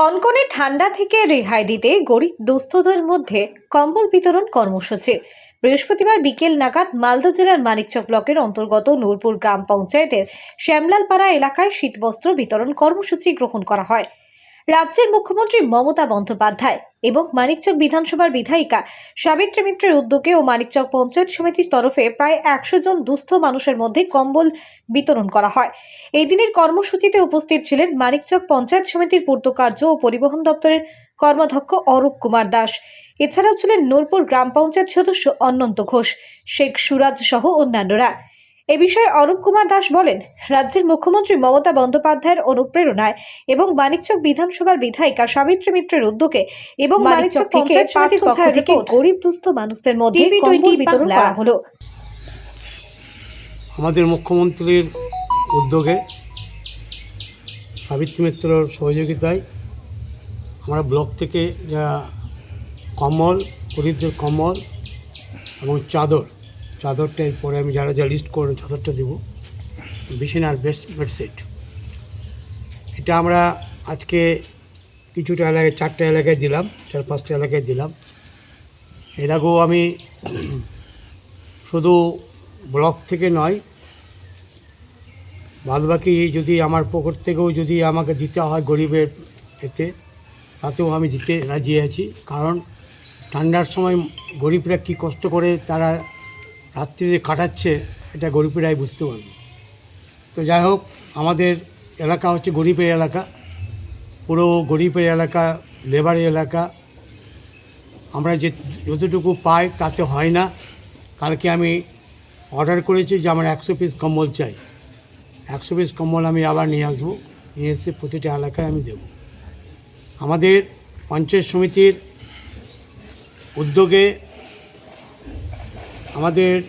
কনকনে ঠান্ডা থেকে রেহাই দিতে গরিব দুস্থদের মধ্যে কম্বল বিতরণ কর্মসূচি। বৃহস্পতিবার বিকেল নাগাদ মালদা জেলার মানিকচক ব্লকের অন্তর্গত নূরপুর গ্রাম পঞ্চায়েতের শ্যামলালপাড়া এলাকায় শীতবস্ত্র বিতরণ কর্মসূচি গ্রহণ করা হয়। রাজ্যের মুখ্যমন্ত্রী মমতা বন্দ্যোপাধ্যায় এবং মানিকচক বিধানসভার বিধায়িকা সাবিত্রী মিত্রের উদ্যোগে ও মানিকচক পঞ্চায়েত সমিতির তরফে প্রায় একশো জন দুস্থ মানুষের মধ্যে কম্বল বিতরণ করা হয়। এই দিনের কর্মসূচিতে উপস্থিত ছিলেন মানিকচক পঞ্চায়েত সমিতির পূর্ত কার্য ও পরিবহন দপ্তরের কর্মাধ্যক্ষ অরূপ কুমার দাস। এছাড়াও ছিলেন নূরপুর গ্রাম পঞ্চায়েত সদস্য অনন্ত ঘোষ, শেখ সুরাজ সহ অন্যান্যরা। এ বিষয়ে অরূপ কুমার দাস বলেন রাজ্যের মুখ্যমন্ত্রী মমতা বন্দ্যোপাধ্যায়ের অনুপ্রেরণায় এবং মানিকচক বিধানসভার বিধায়িকা সাবিত্রী মিত্রের উদ্যোগে এবং মানিকচক পঞ্চায়েত সমিতির পক্ষ থেকে গরিব দুস্থ মানুষদের মধ্যে কম্বল বিতরণ করা হলো। আমাদের মুখ্যমন্ত্রীর উদ্যোগে সাবিত্রী মিত্রর সহযোগিতায় আমরা ব্লক থেকে যা কম্বল গরিবদের কম্বল এবং চাদর চাদরটা পরে আমি যারা যা লিস্ট করে চাদরটা দেবো। বিছানার বেস্ট বেডশিট এটা আমরা আজকে কিছুটা এলাকায়, চারটে এলাকায় দিলাম, চার পাঁচটা এলাকায় দিলাম। এর আগেও আমি শুধু ব্লক থেকে নয়, বাদবাকি যদি আমার পকেট থেকেও যদি আমাকে দিতে হয় গরিবের এতে, তাতেও আমি দিতে রাজি আছি। কারণ ঠান্ডার সময় গরিবরা কি কষ্ট করে তারা রাত্রিতে কাটাচ্ছে, এটা গরিবরাই বুঝতে পারবে। তো যাই হোক, আমাদের এলাকা হচ্ছে গরিবের এলাকা। পুরো গরিবের এলাকা, লেবারের এলাকা। আমরা যে যতটুকু পাই তাতে হয় না। কালকে আমি অর্ডার করেছি যে আমার একশো পিস কম্বল চাই। একশো পিস কম্বল আমি আবার নিয়ে আসব। নিয়ে এসে প্রতিটা এলাকায় আমি দেব। আমাদের পঞ্চায়েত সমিতির উদ্যোগে আমাদের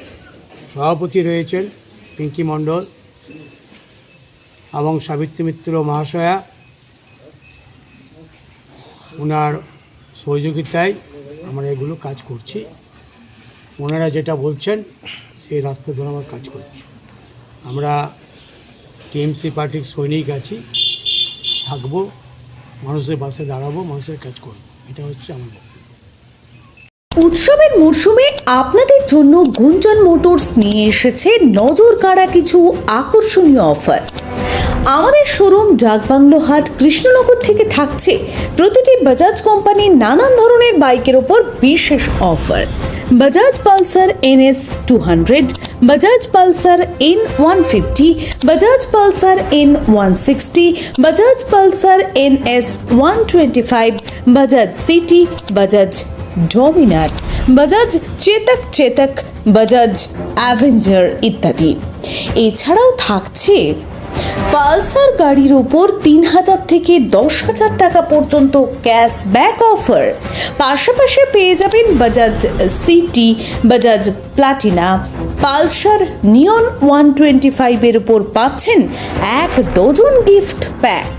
সভাপতি রয়েছেন পিঙ্কি মণ্ডল এবং সাবিত্রী মিত্র মহাশয়া। ওনার সহযোগিতায় আমরা এগুলো কাজ করছি। ওনারা যেটা বলছেন, সেই রাস্তা ধরে আমরা কাজ করছি। আমরা টিএমসি পার্টির সৈনিক আছি। থাকব, মানুষের বাসে দাঁড়াবো, মানুষের কাজ করব। এটা হচ্ছে বক্তব্য। উৎসবের মরশুমে আপনাদের জন্য গুঞ্জন মোটরস নিয়ে এসেছে নজর কাড়া কিছু আকর্ষণীয় অফার। আমাদের শোরুম ডাকবাংলো হাট কৃষ্ণনগর থেকে থাকছে প্রতিটি বাজাজ কোম্পানির নানান ধরনের বাইকের ওপর বিশেষ offer. Bajaj Pulsar NS two hundred, Bajaj Pulsar N one fifty, Bajaj Pulsar N one sixty, Bajaj Pulsar N S one twenty five, Bajaj CT, Bajaj Dominar Bajaj Chetak Chetak Bajaj Avenger ইত্যাদি। এছাড়াও থাকছে Pulsar গাড়ির ওপর তিন হাজার থেকে দশ হাজার টাকা পর্যন্ত ক্যাশব্যাক অফার পাশাপাশি পেয়ে যাবেন Bajaj CT Bajaj Platina Pulsar neon one twenty ফাইভের ওপর পাচ্ছেন এক ডজন গিফট প্যাক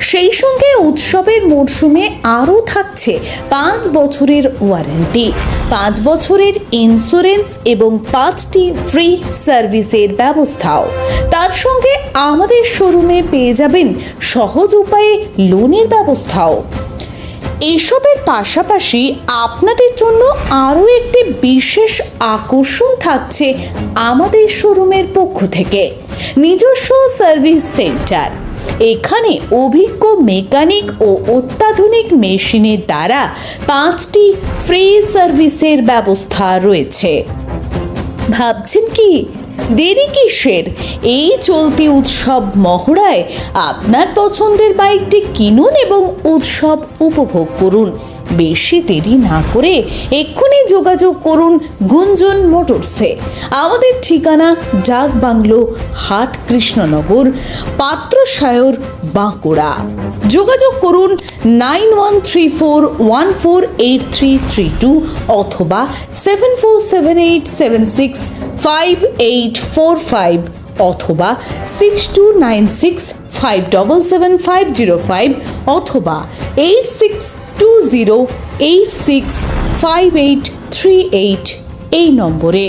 সেই সঙ্গে উৎসবের মরশুমে আরও থাকছে পাঁচ বছরের ওয়ারেন্টি। পাঁচ বছরের ইন্স্যুরেন্স এবং পাঁচটি ফ্রি সার্ভিসের ব্যবস্থাও। তার সঙ্গে আমাদের শোরুমে পেয়ে যাবেন সহজ উপায়ে লোনের ব্যবস্থাও। এসবের পাশাপাশি আপনাদের জন্য আরও একটি বিশেষ আকর্ষণ থাকছে আমাদের শোরুমের পক্ষ থেকে। নিজস্ব সার্ভিস সেন্টার। এখানে অভিজ্ঞ মেকানিক ও অত্যাধুনিক মেশিনের দ্বারা পাঁচটি ফ্রি সার্ভিসের ব্যবস্থা রয়েছে। ভাবছেন কি? দেরি কিসের? এই চলতি উৎসব মহড়ায় আপনার পছন্দের বাইকটি কিনুন এবং উৎসব উপভোগ করুন। বেশি দেরি না করে এক্ষুনি যোগাযোগ করুন গুঞ্জন মোটরসে আমাদের ঠিকানা ডাক বাংলো, হাট কৃষ্ণনগর পাত্রসায়র বাঁকুড়া। যোগাযোগ করুন nine one three four one four eight three three two অথবা seven four seven eight seven six five eight four five অথবা six two nine six five double seven five zero five অথবা eight six two zero eight six five eight three eight এই নম্বরে।